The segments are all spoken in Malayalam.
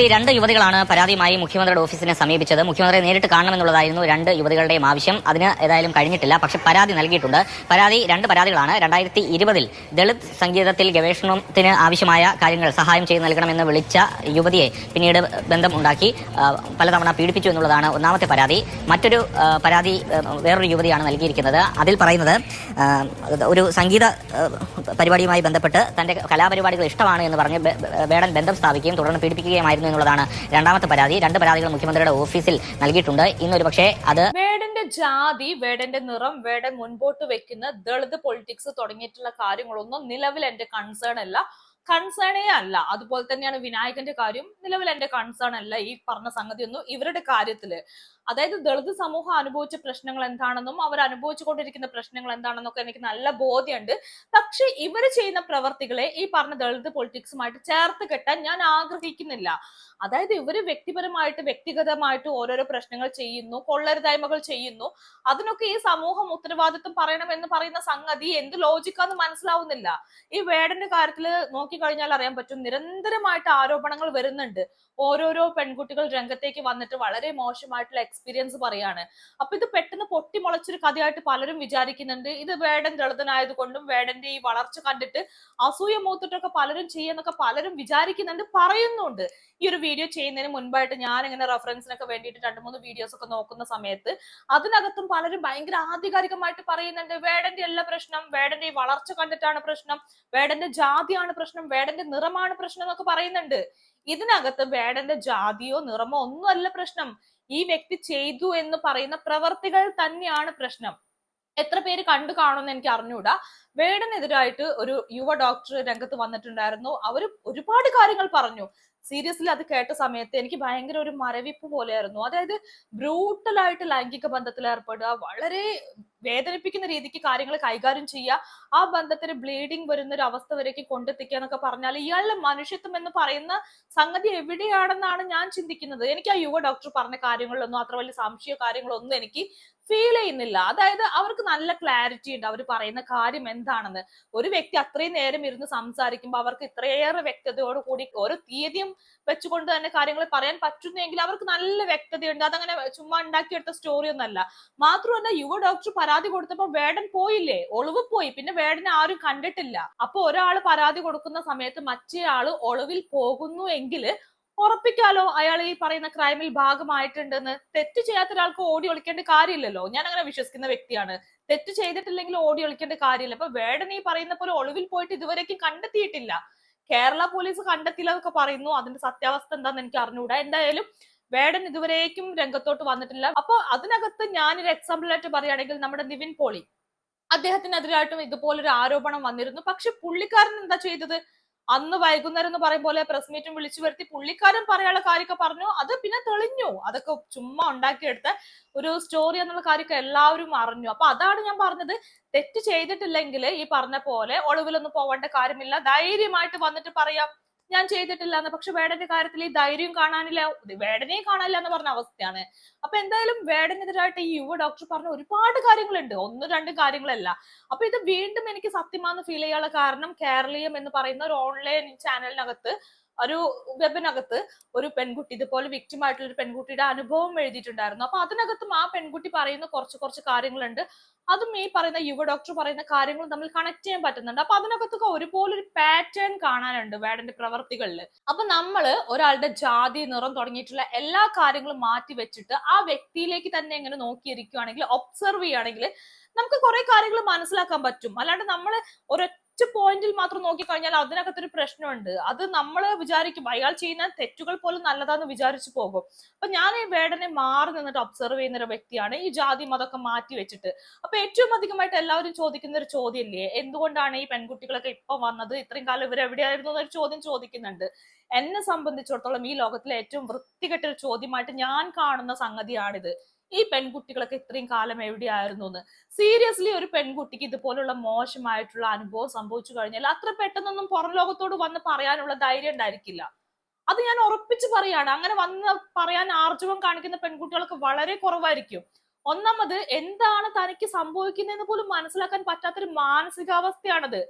രണ്ട് യുവതികളാണ് പരാതിയുമായി മുഖ്യമന്ത്രിയുടെ ഓഫീസിനെ സമീപിച്ചത്. മുഖ്യമന്ത്രിയെ നേരിട്ട് കാണണമെന്നുള്ളതായിരുന്നു രണ്ട് യുവതികളുടെയും ആവശ്യം. അതിന് ഏതായാലും കഴിഞ്ഞിട്ടില്ല. പക്ഷെ പരാതി നൽകിയിട്ടുണ്ട്. പരാതി രണ്ട് പരാതികളാണ്. രണ്ടായിരത്തി ഇരുപതിൽ ദളിത് സംഗീതത്തിൽ ഗവേഷണത്തിന് ആവശ്യമായ കാര്യങ്ങൾ സഹായം ചെയ്ത് നൽകണമെന്ന് വിളിച്ച യുവതിയെ പിന്നീട് ബന്ധം ഉണ്ടാക്കി പലതവണ പീഡിപ്പിച്ചു എന്നുള്ളതാണ് ഒന്നാമത്തെ പരാതി. മറ്റൊരു പരാതി വേറൊരു യുവതിയാണ് നൽകിയിരിക്കുന്നത്. അതിൽ പറയുന്നത് ഒരു സംഗീത പരിപാടിയുമായി ബന്ധപ്പെട്ട് തന്റെ കലാപരിപാടികൾ ഇഷ്ടമാണ് എന്ന് പറഞ്ഞ് വേടൻ ബന്ധം സ്ഥാപിക്കുകയും തുടർന്ന് പീഡിപ്പിക്കുകയുമായിരുന്നു. എന്നുള്ളതാണ് രണ്ടാമത്തെ പരാതി രണ്ട് പരാതികൾ മുഖ്യമന്ത്രിയുടെ ഓഫീസിൽ നൽകിയിട്ടുണ്ട്. ഇന്നൊരു പക്ഷേ അത് വേടന്റെ ജാതി വേടന്റെ നിറം വേടൻ മുൻപോട്ട് വെക്കുന്ന ദളിത് പൊളിറ്റിക്സ് തുടങ്ങിയിട്ടുള്ള കാര്യങ്ങളൊന്നും നിലവിൽ എന്റെ കൺസേൺ അല്ല. കൺസേണേ അല്ല. അതുപോലെ തന്നെയാണ് വിനായകന്റെ കാര്യം നിലവിൽ എന്റെ കൺസേൺ അല്ല ഈ പറഞ്ഞ സംഗതി ഒന്നും ഇവരുടെ കാര്യത്തിൽ. അതായത് ദളിത് സമൂഹം അനുഭവിച്ച പ്രശ്നങ്ങൾ എന്താണെന്നും അവർ അനുഭവിച്ചുകൊണ്ടിരിക്കുന്ന പ്രശ്നങ്ങൾ എന്താണെന്നൊക്കെ എനിക്ക് നല്ല ബോധ്യമുണ്ട് പക്ഷെ ഇവർ ചെയ്യുന്ന പ്രവർത്തികളെ ഈ പറഞ്ഞ ദളിത് പൊളിറ്റിക്സുമായിട്ട് ചേർത്ത് കെട്ടാൻ ഞാൻ ആഗ്രഹിക്കുന്നില്ല. അതായത് ഇവർ വ്യക്തിപരമായിട്ട് വ്യക്തിഗതമായിട്ട് ഓരോരോ പ്രശ്നങ്ങൾ ചെയ്യുന്നു കൊള്ളരുതായ്മകൾ ചെയ്യുന്നു. അതിനൊക്കെ ഈ സമൂഹം ഉത്തരവാദിത്വം പറയണമെന്ന് പറയുന്ന സംഗതി എന്ത് ലോജിക്കാന്ന് മനസ്സിലാവുന്നില്ല. ഈ വേടന്റെ കാര്യത്തിൽ നോക്കിക്കഴിഞ്ഞാൽ അറിയാൻ പറ്റും നിരന്തരമായിട്ട് ആരോപണങ്ങൾ വരുന്നുണ്ട്. ഓരോരോ പെൺകുട്ടികൾ രംഗത്തേക്ക് വന്നിട്ട് വളരെ മോശമായിട്ടുള്ള എക്സ്പീരിയൻസ് പറയാണ്. അപ്പൊ ഇത് പെട്ടെന്ന് പൊട്ടിമുളച്ചൊരു കഥയായിട്ട് പലരും വിചാരിക്കുന്നുണ്ട്. ഇത് വേടൻ ദളിതനായത് കൊണ്ടും വേടന്റെ ഈ വളർച്ച കണ്ടിട്ട് അസൂയ മൂത്തിട്ടൊക്കെ പലരും ചെയ്യുന്നൊക്കെ പലരും വിചാരിക്കുന്നുണ്ട് പറയുന്നുണ്ട്. ഈ ഒരു വീഡിയോ ചെയ്യുന്നതിന് മുൻപായിട്ട് ഞാൻ ഇങ്ങനെ റെഫറൻസിനൊക്കെ വേണ്ടിയിട്ട് രണ്ട് മൂന്ന് വീഡിയോസ് ഒക്കെ നോക്കുന്ന സമയത്ത് അതിനകത്തും പലരും ഭയങ്കര ആധികാരികമായിട്ട് പറയുന്നുണ്ട് വേടന്റെ എല്ലാ പ്രശ്നം വേടന്റെ ഈ വളർച്ച കണ്ടിട്ടാണ് പ്രശ്നം വേടന്റെ ജാതിയാണ് പ്രശ്നം വേടന്റെ നിറമാണ് പ്രശ്നം എന്നൊക്കെ പറയുന്നുണ്ട്. ഇതിനകത്ത് വേടന്റെ ജാതിയോ നിറമോ ഒന്നുമല്ല പ്രശ്നം. ഈ വ്യക്തി ചെയ്തു എന്ന് പറയുന്ന പ്രവർത്തികൾ തന്നെയാണ് പ്രശ്നം. എത്ര പേര് കണ്ടു കാണുമെന്ന് എനിക്ക് അറിഞ്ഞുകൂടാ വേടനെതിരായിട്ട് ഒരു യുവ ഡോക്ടർ രംഗത്ത് വന്നിട്ടുണ്ടായിരുന്നു. അവർ ഒരുപാട് കാര്യങ്ങൾ പറഞ്ഞു. സീരിയസ്ലി അത് കേട്ട സമയത്ത് എനിക്ക് ഭയങ്കര ഒരു മരവിപ്പ് പോലെയായിരുന്നു. അതായത് ബ്രൂട്ടലായിട്ട് ലൈംഗിക ബന്ധത്തിൽ ഏർപ്പെടുക വളരെ വേദനിപ്പിക്കുന്ന രീതിക്ക് കാര്യങ്ങൾ കൈകാര്യം ചെയ്യുക. ആ ബന്ധത്തിന് ബ്ലീഡിങ് വരുന്ന ഒരു അവസ്ഥ വരേക്ക് കൊണ്ടെത്തിക്കുക എന്നൊക്കെ പറഞ്ഞാൽ ഇയാളുടെ മനുഷ്യത്വം എന്ന് പറയുന്ന സംഗതി എവിടെയാണെന്നാണ് ഞാൻ ചിന്തിക്കുന്നത്. എനിക്ക് ആ യുവ ഡോക്ടർ പറഞ്ഞ കാര്യങ്ങളിലൊന്നും അത്ര വലിയ സംശയ കാര്യങ്ങളൊന്നും എനിക്ക് ഫീൽ ചെയ്യുന്നില്ല. അതായത് അവർക്ക് നല്ല ക്ലാരിറ്റി ഉണ്ട്. അവർ പറയുന്ന കാര്യം എന്താണെന്ന്. ഒരു വ്യക്തി അത്രയും നേരം ഇരുന്ന് സംസാരിക്കുമ്പോൾ അവർക്ക് ഇത്രയേറെ വ്യക്തതയോട് കൂടി ഒരു തീയതിയും വെച്ചുകൊണ്ട് തന്നെ കാര്യങ്ങൾ പറയാൻ പറ്റുന്നെങ്കിൽ അവർക്ക് നല്ല വ്യക്തതയുണ്ട്. അതങ്ങനെ ചുമ്മാ ഉണ്ടാക്കിയെടുത്ത സ്റ്റോറി ഒന്നല്ല. മാത്രമല്ല യുവ ഡോക്ടർ പരാതി കൊടുത്തപ്പോ വേടൻ പോയില്ലേ? ഒളിവ് പോയി പിന്നെ വേടനെ ആരും കണ്ടിട്ടില്ല. അപ്പൊ ഒരാൾ പരാതി കൊടുക്കുന്ന സമയത്ത് മറ്റേ ആൾ ഒളിവിൽ പോകുന്നു എങ്കിൽ ഉറപ്പിക്കാലോ അയാൾ ഈ പറയുന്ന ക്രൈമിൽ ഭാഗമായിട്ടുണ്ടെന്ന്? തെറ്റ് ചെയ്യാത്ത ഒരാൾക്ക് ഓടി ഒളിക്കേണ്ട കാര്യമില്ലല്ലോ. ഞാൻ അങ്ങനെ വിശ്വസിക്കുന്ന വ്യക്തിയാണ്. തെറ്റ് ചെയ്തിട്ടില്ലെങ്കിൽ ഓടി ഒളിക്കേണ്ട കാര്യമില്ല. അപ്പൊ വേടൻ ഈ പറയുന്ന പോലെ ഒളിവിൽ പോയിട്ട് ഇതുവരേക്കും കണ്ടെത്തിയിട്ടില്ല. കേരള പോലീസ് കണ്ടെത്തിയില്ല എന്നൊക്കെ പറയുന്നു. അതിന്റെ സത്യാവസ്ഥ എന്താന്ന് എനിക്ക് അറിഞ്ഞുകൂടാ എന്തായാലും വേടൻ ഇതുവരേക്കും രംഗത്തോട്ട് വന്നിട്ടില്ല. അപ്പൊ അതിനകത്ത് ഞാനൊരു എക്സാമ്പിൾ ആയിട്ട് പറയുകയാണെങ്കിൽ നമ്മുടെ നിവിൻ പോളി. അദ്ദേഹത്തിനെതിരായിട്ടും ഇതുപോലൊരു ആരോപണം വന്നിരുന്നു. പക്ഷെ പുള്ളിക്കാരൻ എന്താ ചെയ്തത്? അന്ന് വൈകുന്നേരം എന്ന് പറയും പോലെ പ്രസ് മീറ്റും വിളിച്ചു വരുത്തി പുള്ളിക്കാരൻ പറയാനുള്ള കാര്യമൊക്കെ പറഞ്ഞു. അത് പിന്നെ തെളിഞ്ഞു. അതൊക്കെ ചുമ്മാ ഉണ്ടാക്കിയെടുത്ത ഒരു സ്റ്റോറി എന്നുള്ള കാര്യമൊക്കെ എല്ലാവരും അറിഞ്ഞു. അപ്പൊ അതാണ് ഞാൻ പറഞ്ഞത്. തെറ്റ് ചെയ്തിട്ടില്ലെങ്കിൽ ഈ പറഞ്ഞ പോലെ ഒളിവിലൊന്നും പോവേണ്ട കാര്യമില്ല. ധൈര്യമായിട്ട് വന്നിട്ട് പറയാം. ഞാൻ ചെയ്തിട്ടില്ല എന്ന് പക്ഷെ വേടന്റെ കാര്യത്തിൽ ഈ ധൈര്യം കാണാനില്ല. വേടനെയും കാണാനില്ല എന്ന് പറഞ്ഞ അവസ്ഥയാണ്. അപ്പൊ എന്തായാലും വേടനെതിരായിട്ട് ഈ യുവ ഡോക്ടർ പറഞ്ഞ ഒരുപാട് കാര്യങ്ങളുണ്ട്. ഒന്നും രണ്ടും കാര്യങ്ങളല്ല. അപ്പൊ ഇത് വീണ്ടും എനിക്ക് സത്യമാന്ന് ഫീൽ ചെയ്യാനുള്ള കാരണം കേരളീയം എന്ന് പറയുന്ന ഒരു ഓൺലൈൻ ചാനലിനകത്ത് ഒരു വെബിനകത്ത് ഒരു പെൺകുട്ടി ഇതുപോലെ വിക്ടിം ആയിട്ടുള്ള ഒരു പെൺകുട്ടിയുടെ അനുഭവം എഴുതിയിട്ടുണ്ടായിരുന്നു. അപ്പൊ അതിനകത്തും ആ പെൺകുട്ടി പറയുന്ന കുറച്ച് കുറച്ച് കാര്യങ്ങളുണ്ട്. അതും ഈ പറയുന്ന യുവ ഡോക്ടർ പറയുന്ന കാര്യങ്ങളും തമ്മിൽ കണക്ട് ചെയ്യാൻ പറ്റുന്നുണ്ട്. അപ്പൊ അതിനകത്തൊക്കെ ഒരുപോലെ ഒരു പാറ്റേൺ കാണാനുണ്ട് വേടന്റെ പ്രവർത്തികളിൽ. അപ്പൊ നമ്മൾ ഒരാളുടെ ജാതി നിറം തുടങ്ങിയിട്ടുള്ള എല്ലാ കാര്യങ്ങളും മാറ്റി വെച്ചിട്ട് ആ വ്യക്തിയിലേക്ക് തന്നെ ഇങ്ങനെ നോക്കിയിരിക്കുകയാണെങ്കിൽ ഒബ്സർവ് ചെയ്യുകയാണെങ്കിൽ നമുക്ക് കുറെ കാര്യങ്ങൾ മനസ്സിലാക്കാൻ പറ്റും. അല്ലാണ്ട് നമ്മൾ ഒരൊറ്റ പോയിന്റിൽ മാത്രം നോക്കിക്കഴിഞ്ഞാൽ അതിനകത്തൊരു പ്രശ്നമുണ്ട്. അത് നമ്മൾ വിചാരിക്കും അയാൾ ചെയ്യുന്ന തെറ്റുകൾ പോലും നല്ലതാന്ന് വിചാരിച്ചു പോകും. അപ്പൊ ഞാൻ ഈ വേടനെ മാറി നിന്നിട്ട് ഒബ്സർവ് ചെയ്യുന്ന ഒരു വ്യക്തിയാണ് ഈ ജാതി മതമൊക്കെ മാറ്റി വെച്ചിട്ട്. അപ്പൊ ഏറ്റവും അധികമായിട്ട് എല്ലാവരും ചോദിക്കുന്ന ഒരു ചോദ്യമില്ലേ? എന്തുകൊണ്ടാണ് ഈ പെൺകുട്ടികളൊക്കെ ഇപ്പൊ വന്നത്? ഇത്രയും കാലം ഇവർ എവിടെയായിരുന്നു എന്നൊരു ചോദ്യം ചോദിക്കുന്നുണ്ട്. എന്നെ സംബന്ധിച്ചിടത്തോളം ഈ ലോകത്തിലെ ഏറ്റവും വൃത്തികെട്ട ഒരു ചോദ്യമായിട്ട് ഞാൻ കാണുന്ന സംഗതിയാണിത്. ഈ പെൺകുട്ടികളൊക്കെ ഇത്രയും കാലം എവിടെയായിരുന്നു എന്ന് സീരിയസ്ലി ഒരു പെൺകുട്ടിക്ക് ഇതുപോലുള്ള മോശമായിട്ടുള്ള അനുഭവം സംഭവിച്ചു കഴിഞ്ഞാൽ അത്ര പെട്ടെന്നൊന്നും പുറം ലോകത്തോട് വന്ന് പറയാനുള്ള ധൈര്യം ഉണ്ടായിരിക്കില്ല. അത് ഞാൻ ഉറപ്പിച്ച് പറയാണ്. അങ്ങനെ വന്ന് പറയാൻ ആർജവം കാണിക്കുന്ന പെൺകുട്ടികൾക്ക് വളരെ കുറവായിരിക്കും. ഒന്നാമത് എന്താണ് തനിക്ക് സംഭവിക്കുന്നതെന്ന് പോലും മനസ്സിലാക്കാൻ പറ്റാത്തൊരു മാനസികാവസ്ഥയാണത്.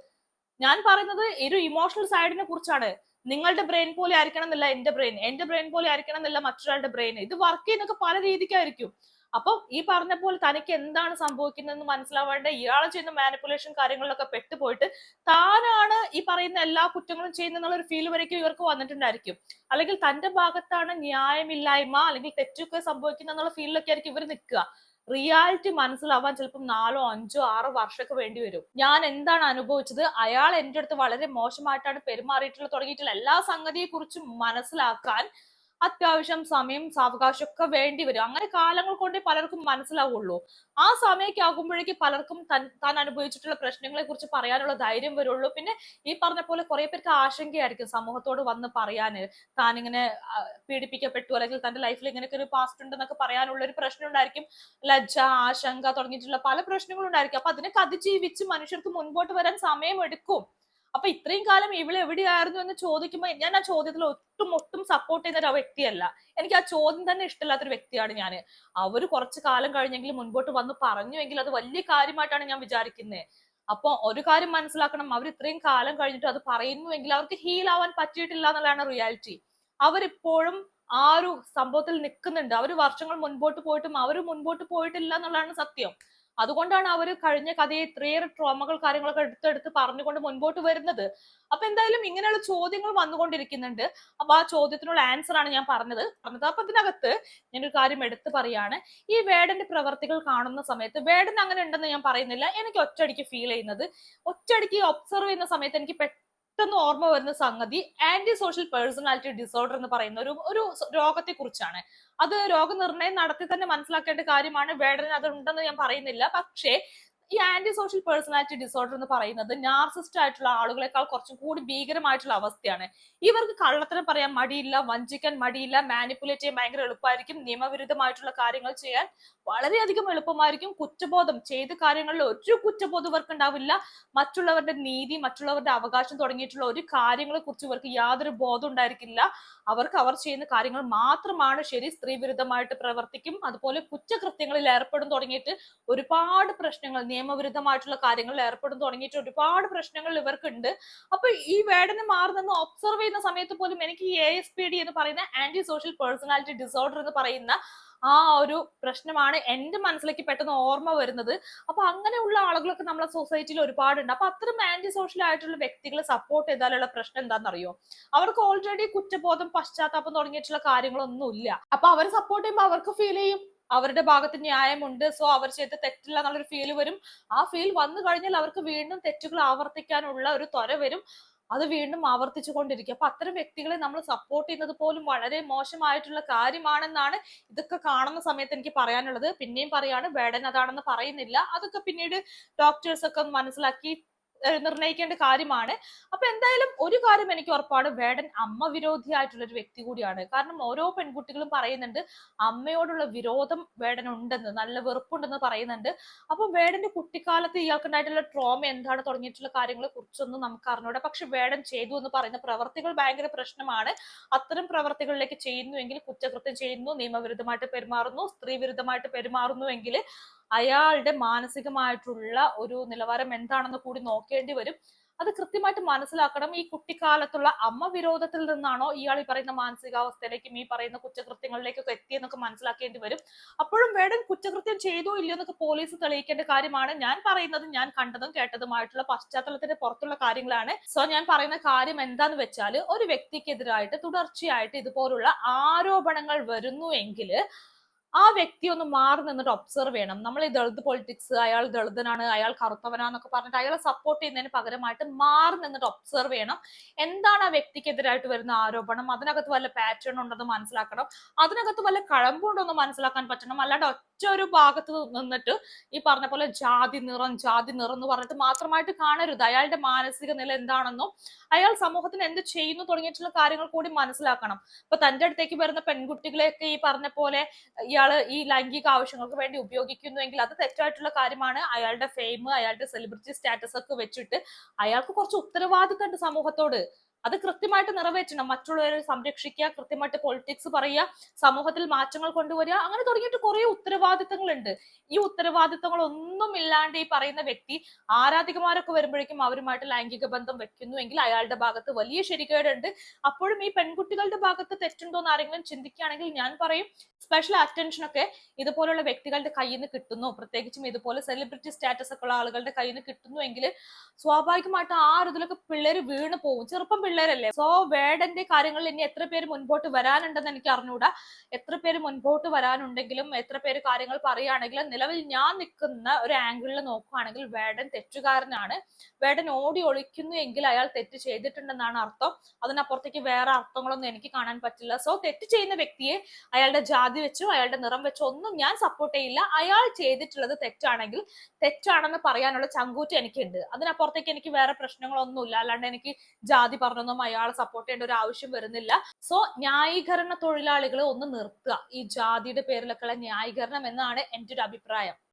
ഞാൻ പറയുന്നത് ഒരു ഇമോഷണൽ സൈഡിനെ കുറിച്ചാണ്. നിങ്ങളുടെ ബ്രെയിൻ പോലെ ആയിരിക്കണം എന്നില്ല എന്റെ ബ്രെയിൻ എന്റെ ബ്രെയിൻ പോലെ ആയിരിക്കണം എന്നില്ല മറ്റൊരാളുടെ ബ്രെയിൻ ഇത് വർക്ക് ചെയ്യുന്നൊക്കെ പല രീതിക്കായിരിക്കും. അപ്പൊ ഈ പറഞ്ഞ പോലെ തനിക്ക് എന്താണ് സംഭവിക്കുന്നതെന്ന് മനസ്സിലാവേണ്ട ഇയാൾ ചെയ്യുന്ന മാനിപ്പുലേഷൻ കാര്യങ്ങളിലൊക്കെ പെട്ടുപോയിട്ട് താനാണ് ഈ പറയുന്ന എല്ലാ കുറ്റങ്ങളും ചെയ്യുന്ന ഒരു ഫീൽ വരയ്ക്കും ഇവർക്ക് വന്നിട്ടുണ്ടായിരിക്കും. അല്ലെങ്കിൽ തന്റെ ഭാഗത്താണ് ന്യായമില്ലായ്മ അല്ലെങ്കിൽ തെറ്റൊക്കെ സംഭവിക്കുന്ന എന്നുള്ള ഫീലിലൊക്കെ ആയിരിക്കും ഇവർ നിൽക്കുക. റിയാലിറ്റി മനസ്സിലാവാൻ ചിലപ്പോൾ നാലോ അഞ്ചോ ആറോ വർഷമൊക്കെ വേണ്ടി വരും. ഞാൻ എന്താണ് അനുഭവിച്ചത്? അയാൾ എന്റെ അടുത്ത് വളരെ മോശമായിട്ടാണ് പെരുമാറിയിട്ടുള്ള തുടങ്ങിയിട്ടുള്ള എല്ലാ സംഗതിയെ കുറിച്ചും മനസ്സിലാക്കാൻ അത്യാവശ്യം സമയം സാവകാശം ഒക്കെ വേണ്ടി വരും. അങ്ങനെ കാലങ്ങൾ കൊണ്ടേ പലർക്കും മനസ്സിലാവുള്ളൂ. ആ സമയമൊക്കെ പലർക്കും തൻ താൻ അനുഭവിച്ചിട്ടുള്ള പ്രശ്നങ്ങളെ കുറിച്ച് പറയാനുള്ള ധൈര്യം വരുള്ളൂ. പിന്നെ ഈ പറഞ്ഞ പോലെ കുറെ പേർക്ക് ആശങ്കയായിരിക്കും സമൂഹത്തോട് വന്ന് പറയാൻ താൻ ഇങ്ങനെ പീഡിപ്പിക്കപ്പെട്ടു അല്ലെങ്കിൽ തന്റെ ലൈഫിൽ ഇങ്ങനെയൊക്കെ ഒരു പാസ്റ്റ് ഉണ്ടെന്നൊക്കെ പറയാനുള്ള ഒരു പ്രശ്നം ഉണ്ടായിരിക്കും ലജ്ജ ആശങ്ക തുടങ്ങിയിട്ടുള്ള പല പ്രശ്നങ്ങളും ഉണ്ടായിരിക്കും അപ്പൊ അതിനൊക്കെ അതിജീവിച്ച് മനുഷ്യർക്ക് മുൻപോട്ട് വരാൻ സമയമെടുക്കും. അപ്പൊ ഇത്രയും കാലം ഇവിടെ എവിടെയായിരുന്നു എന്ന് ചോദിക്കുമ്പോൾ ഞാൻ ആ ചോദ്യത്തിൽ ഒട്ടും ഒട്ടും സപ്പോർട്ട് ചെയ്യുന്ന ഒരു വ്യക്തിയല്ല. എനിക്ക് ആ ചോദ്യം തന്നെ ഇഷ്ടമില്ലാത്തൊരു വ്യക്തിയാണ് ഞാൻ അവർ കുറച്ച് കാലം കഴിഞ്ഞെങ്കിലും മുൻപോട്ട് വന്ന് പറഞ്ഞുവെങ്കിൽ അത് വലിയ കാര്യമായിട്ടാണ് ഞാൻ വിചാരിക്കുന്നത് അപ്പൊ ഒരു കാര്യം മനസ്സിലാക്കണം അവർ ഇത്രയും കാലം കഴിഞ്ഞിട്ട് അത് പറയുന്നുവെങ്കിൽ അവർക്ക് ഹീൽ ആവാൻ പറ്റിയിട്ടില്ല എന്നുള്ളതാണ് റിയാലിറ്റി അവരിപ്പോഴും ആ ഒരു സംഭവത്തിൽ നിൽക്കുന്നുണ്ട്. അവർ വർഷങ്ങൾ മുൻപോട്ട് പോയിട്ടും അവർ മുൻപോട്ട് പോയിട്ടില്ല എന്നുള്ളതാണ് സത്യം. അതുകൊണ്ടാണ് അവർ കഴിഞ്ഞ കഥയെ ഇത്രയേറെ ട്രോമകൾ കാര്യങ്ങളൊക്കെ എടുത്തെടുത്ത് പറഞ്ഞുകൊണ്ട് മുൻപോട്ട് വരുന്നത്. അപ്പൊ എന്തായാലും ഇങ്ങനെയുള്ള ചോദ്യങ്ങൾ വന്നുകൊണ്ടിരിക്കുന്നുണ്ട്. അപ്പൊ ആ ചോദ്യത്തിനുള്ള ആൻസർ ആണ് ഞാൻ പറഞ്ഞത്. പറഞ്ഞത് അപ്പൊ ഞാൻ ഞാനൊരു കാര്യം എടുത്തു പറയാണ്. ഈ വേടന്റെ പ്രവർത്തികൾ കാണുന്ന സമയത്ത് വേടൻ അങ്ങനെ ഉണ്ടെന്ന് ഞാൻ പറയുന്നില്ല. എനിക്ക് ഒറ്റയടിക്ക് ഫീൽ ചെയ്യുന്നത്. ഒറ്റയടിക്ക് ഒബ്സർവ് ചെയ്യുന്ന സമയത്ത് എനിക്ക് പെട്ടെന്ന് ഓർമ്മ വരുന്ന സംഗതി ആന്റി സോഷ്യൽ പേഴ്സണാലിറ്റി ഡിസോർഡർ എന്ന് പറയുന്ന ഒരു ഒരു രോഗത്തെ കുറിച്ചാണ് അത് രോഗനിർണയം നടത്തി തന്നെ മനസ്സിലാക്കേണ്ട കാര്യമാണ്. വേടന് അത് ഉണ്ടെന്ന് ഞാൻ പറയുന്നില്ല. പക്ഷേ ഈ ആന്റി സോഷ്യൽ പേഴ്സണാലിറ്റി ഡിസോർഡർ എന്ന് പറയുന്നത് നാർസിസ്റ്റ് ആയിട്ടുള്ള ആളുകളെക്കാൾ കുറച്ചും കൂടി ഭീകരമായിട്ടുള്ള അവസ്ഥയാണ്. ഇവർക്ക് കള്ളത്തരം പറയാൻ മടിയില്ല വഞ്ചിക്കാൻ മടിയില്ല മാനിപ്പുലേറ്റ് ചെയ്യാൻ ഭയങ്കര എളുപ്പമായിരിക്കും നിയമവിരുദ്ധമായിട്ടുള്ള കാര്യങ്ങൾ ചെയ്യാൻ വളരെയധികം എളുപ്പമായിരിക്കും കുറ്റബോധം ചെയ്ത കാര്യങ്ങളിൽ ഒരു കുറ്റബോധം ഇവർക്ക് ഉണ്ടാവില്ല. മറ്റുള്ളവരുടെ നീതി മറ്റുള്ളവരുടെ അവകാശം തുടങ്ങിയിട്ടുള്ള ഒരു കാര്യങ്ങളെ കുറിച്ച് ഇവർക്ക് യാതൊരു ബോധം ഉണ്ടായിരിക്കില്ല. അവർക്ക് അവർ ചെയ്യുന്ന കാര്യങ്ങൾ മാത്രമാണ് ശരി സ്ത്രീ വിരുദ്ധമായിട്ട് പ്രവർത്തിക്കും. അതുപോലെ കുറ്റകൃത്യങ്ങളിൽ ഏർപ്പെടും തുടങ്ങിയിട്ട് ഒരുപാട് പ്രശ്നങ്ങൾ നിയമവിരുദ്ധമായിട്ടുള്ള കാര്യങ്ങളിൽ ഏർപ്പെടും തുടങ്ങിയിട്ട് ഒരുപാട് പ്രശ്നങ്ങൾ ഇവർക്കുണ്ട്. അപ്പൊ ഈ വേടന് മാറുന്നെന്ന് ഒബ്സർവ് ചെയ്യുന്ന സമയത്ത് പോലും എനിക്ക് ഈ എ എസ് പി ഡി എന്ന് പറയുന്ന ആന്റി സോഷ്യൽ പേഴ്സണാലിറ്റി ഡിസോർഡർ എന്ന് പറയുന്ന ആ ഒരു പ്രശ്നമാണ് എന്റെ മനസ്സിലേക്ക് പെട്ടെന്ന് ഓർമ്മ വരുന്നത്. അപ്പൊ അങ്ങനെയുള്ള ആളുകളൊക്കെ നമ്മളെ സൊസൈറ്റിയിൽ ഒരുപാടുണ്ട്. അപ്പൊ അത്തരം ആന്റി സോഷ്യൽ ആയിട്ടുള്ള വ്യക്തികളെ സപ്പോർട്ട് ചെയ്താലുള്ള പ്രശ്നം എന്താണെന്നറിയോ? അവർക്ക് ഓൾറെഡി കുറ്റബോധം പശ്ചാത്താപം തുടങ്ങിയിട്ടുള്ള കാര്യങ്ങളൊന്നുമില്ല. അപ്പൊ അവർ സപ്പോർട്ട് ചെയ്യുമ്പോൾ അവർക്ക് ഫീൽ ചെയ്യും അവരുടെ ഭാഗത്ത് ന്യായമുണ്ട്. സോ അവർ ചെയ്ത തെറ്റില്ല എന്നുള്ളൊരു ഫീൽ വരും. ആ ഫീൽ വന്നു കഴിഞ്ഞാൽ അവർക്ക് വീണ്ടും തെറ്റുകൾ ആവർത്തിക്കാനുള്ള ഒരു ത്വര വരും. അത് വീണ്ടും ആവർത്തിച്ചു കൊണ്ടിരിക്കും അപ്പൊ അത്തരം വ്യക്തികളെ നമ്മൾ സപ്പോർട്ട് ചെയ്യുന്നത് പോലും വളരെ മോശമായിട്ടുള്ള കാര്യമാണെന്നാണ് ഇതൊക്കെ കാണുന്ന സമയത്ത് എനിക്ക് പറയാനുള്ളത്. പിന്നെയും പറയാണ് വേടൻ അതാണെന്ന് പറയുന്നില്ല. അതൊക്കെ പിന്നീട് ഡോക്ടേഴ്സ് ഒക്കെ മനസ്സിലാക്കി നിർണയിക്കേണ്ട കാര്യമാണ്. അപ്പൊ എന്തായാലും ഒരു കാര്യം എനിക്ക് ഉറപ്പാണ്. വേടൻ അമ്മ വിരോധി ആയിട്ടുള്ള ഒരു വ്യക്തി കൂടിയാണ്. കാരണം ഓരോ പെൺകുട്ടികളും പറയുന്നുണ്ട് അമ്മയോടുള്ള വിരോധം വേടൻ ഉണ്ടെന്ന് നല്ല വെറുപ്പുണ്ടെന്ന് പറയുന്നുണ്ട്. അപ്പൊ വേടന്റെ കുട്ടിക്കാലത്ത് ഇയാൾക്കുണ്ടായിട്ടുള്ള ട്രോമ എന്താണ് തുടങ്ങിയിട്ടുള്ള കാര്യങ്ങളെ കുറിച്ചൊന്നും നമുക്ക് അറിഞ്ഞൂടാ. പക്ഷെ വേടൻ ചെയ്തു എന്ന് പറയുന്ന പ്രവർത്തികൾ ഭയങ്കര പ്രശ്നമാണ്. അത്തരം പ്രവർത്തികളിലേക്ക് ചെയ്യുന്നുവെങ്കിൽ കുറ്റകൃത്യം ചെയ്യുന്നു നിയമവിരുദ്ധമായിട്ട് പെരുമാറുന്നു സ്ത്രീ വിരുദ്ധമായിട്ട് പെരുമാറുന്നു എങ്കിൽ അയാളുടെ മാനസികമായിട്ടുള്ള ഒരു നിലവാരം എന്താണെന്ന് കൂടി നോക്കേണ്ടി വരും. അത് കൃത്യമായിട്ട് മനസ്സിലാക്കണം. ഈ കുട്ടിക്കാലത്തുള്ള അമ്മ വിരോധത്തിൽ നിന്നാണോ ഇയാൾ ഈ പറയുന്ന മാനസികാവസ്ഥയിലേക്കും ഈ പറയുന്ന കുറ്റകൃത്യങ്ങളിലേക്കൊക്കെ എത്തിയെന്നൊക്കെ മനസ്സിലാക്കേണ്ടി വരും. അപ്പോഴും വേടൻ കുറ്റകൃത്യം ചെയ്തോ ഇല്ലയോ എന്നൊക്കെ പോലീസ് തെളിയിക്കേണ്ട കാര്യമാണ് ഞാൻ പറയുന്നത് ഞാൻ കണ്ടതും കേട്ടതുമായിട്ടുള്ള പശ്ചാത്തലത്തിന്റെ പുറത്തുള്ള കാര്യങ്ങളാണ്. സോ ഞാൻ പറയുന്ന കാര്യം എന്താന്ന് വെച്ചാൽ ഒരു വ്യക്തിക്കെതിരായിട്ട് തുടർച്ചയായിട്ട് ഇതുപോലുള്ള ആരോപണങ്ങൾ വരുന്നു എങ്കിൽ ആ വ്യക്തി ഒന്ന് മാറി നിന്നിട്ട് ഒബ്സർവ് ചെയ്യണം. നമ്മൾ ഈ ദളിത് പൊളിറ്റിക്സ് അയാൾ ദളിതനാണ് അയാൾ കറുത്തവനാന്നൊക്കെ പറഞ്ഞിട്ട് അയാളെ സപ്പോർട്ട് ചെയ്യുന്നതിന് പകരമായിട്ട് മാറി നിന്നിട്ട് ഒബ്സർവ് ചെയ്യണം. എന്താണ് ആ വ്യക്തിക്കെതിരായിട്ട് വരുന്ന ആരോപണം? അതിനകത്ത് വല്ല പാറ്റേൺ ഉണ്ടെന്ന് മനസ്സിലാക്കണം. അതിനകത്ത് വല്ല കഴമ്പുണ്ടോ എന്ന് മനസ്സിലാക്കാൻ പറ്റണം. അല്ലാണ്ട് ഒറ്റ ഒരു ഭാഗത്ത് നിന്നിട്ട് ഈ പറഞ്ഞ പോലെ ജാതി നിറം ജാതി നിറം എന്ന് പറഞ്ഞിട്ട് മാത്രമായിട്ട് കാണരുത്. അയാളുടെ മാനസിക നില എന്താണെന്നും അയാൾ സമൂഹത്തിന് എന്ത് ചെയ്യുന്നു തുടങ്ങിയിട്ടുള്ള കാര്യങ്ങൾ കൂടി മനസ്സിലാക്കണം. ഇപ്പൊ തന്റെ അടുത്തേക്ക് വരുന്ന പെൺകുട്ടികളെയൊക്കെ ഈ പറഞ്ഞ പോലെ ഇയാൾ ഈ ലൈംഗിക ആവശ്യങ്ങൾക്ക് വേണ്ടി ഉപയോഗിക്കുന്നുവെങ്കിൽ അത് തെറ്റായിട്ടുള്ള കാര്യമാണ്. അയാളുടെ ഫെയിം അയാളുടെ സെലിബ്രിറ്റി സ്റ്റാറ്റസ് ഒക്കെ വെച്ചിട്ട് അയാൾക്ക് കുറച്ച് ഉത്തരവാദിത്തമുണ്ട് സമൂഹത്തോട്. അത് കൃത്യമായിട്ട് നിറവേറ്റണം. മറ്റുള്ളവരെ സംരക്ഷിക്കുക കൃത്യമായിട്ട് പൊളിറ്റിക്സ് പറയുക സമൂഹത്തിൽ മാറ്റങ്ങൾ കൊണ്ടുവരിക അങ്ങനെ തുടങ്ങിയിട്ട് കുറെ ഉത്തരവാദിത്തങ്ങളുണ്ട്. ഈ ഉത്തരവാദിത്തങ്ങൾ ഒന്നും ഇല്ലാണ്ട് ഈ പറയുന്ന വ്യക്തി ആരാധികമാരൊക്കെ വരുമ്പോഴേക്കും അവരുമായിട്ട് ലൈംഗിക ബന്ധം വെക്കുന്നുവെങ്കിൽ അയാളുടെ ഭാഗത്ത് വലിയ ശരികേടുണ്ട്. അപ്പോഴും ഈ പെൺകുട്ടികളുടെ ഭാഗത്ത് തെറ്റുണ്ടോ എന്ന് ആരെങ്കിലും ചിന്തിക്കുകയാണെങ്കിൽ ഞാൻ പറയും സ്പെഷ്യൽ അറ്റൻഷൻ ഒക്കെ ഇതുപോലുള്ള വ്യക്തികളുടെ കയ്യിൽ നിന്ന് കിട്ടുന്നു. പ്രത്യേകിച്ചും ഇതുപോലെ സെലിബ്രിറ്റി സ്റ്റാറ്റസ് ഒക്കെ ഉള്ള ആളുകളുടെ കയ്യിൽ നിന്ന് കിട്ടുന്നുവെങ്കിൽ സ്വാഭാവികമായിട്ട് ആ ഒരു ഇതിലൊക്കെ പിള്ളേര് വീണ് പോകും. ചെറുപ്പം പിള്ളേരല്ലേ സോ വേടന്റെ കാര്യങ്ങളിൽ ഇനി എത്ര പേര് മുൻപോട്ട് വരാനുണ്ടെന്ന് എനിക്ക് അറിഞ്ഞുകൂടാ എത്ര പേര് മുൻപോട്ട് വരാനുണ്ടെങ്കിലും എത്ര പേര് കാര്യങ്ങൾ പറയുകയാണെങ്കിലും നിലവിൽ ഞാൻ നിൽക്കുന്ന ഒരു ആംഗിളിൽ നോക്കുകയാണെങ്കിൽ വേടൻ തെറ്റുകാരനാണ്. വേടൻ ഓടി ഒളിക്കുന്നു എങ്കിൽ അയാൾ തെറ്റ് ചെയ്തിട്ടുണ്ടെന്നാണ് അർത്ഥം. അതിനപ്പുറത്തേക്ക് വേറെ അർത്ഥങ്ങളൊന്നും എനിക്ക് കാണാൻ പറ്റില്ല. സോ തെറ്റ് ചെയ്യുന്ന വ്യക്തിയെ അയാളുടെ ജാതി വെച്ചോ അയാളുടെ നിറം വെച്ചോ ഒന്നും ഞാൻ സപ്പോർട്ട് ചെയ്യില്ല. അയാൾ ചെയ്തിട്ടുള്ളത് തെറ്റാണെങ്കിൽ തെറ്റാണെന്ന് പറയാനുള്ള ചങ്കൂറ്റം എനിക്കുണ്ട്. അതിനപ്പുറത്തേക്ക് എനിക്ക് വേറെ പ്രശ്നങ്ങളൊന്നുമില്ല. അല്ലാണ്ട് എനിക്ക് ജാതി പറഞ്ഞൊന്നും അയാളെ സപ്പോർട്ട് ചെയ്യേണ്ട ഒരു ആവശ്യം വരുന്നില്ല. സോ ന്യായീകരണ തൊഴിലാളികളെ ഒന്ന് നിർത്തുക. ഈ ജാതിയുടെ പേരിലൊക്കെയുള്ള ന്യായീകരണം എന്നാണ് എന്റെ ഒരു അഭിപ്രായം.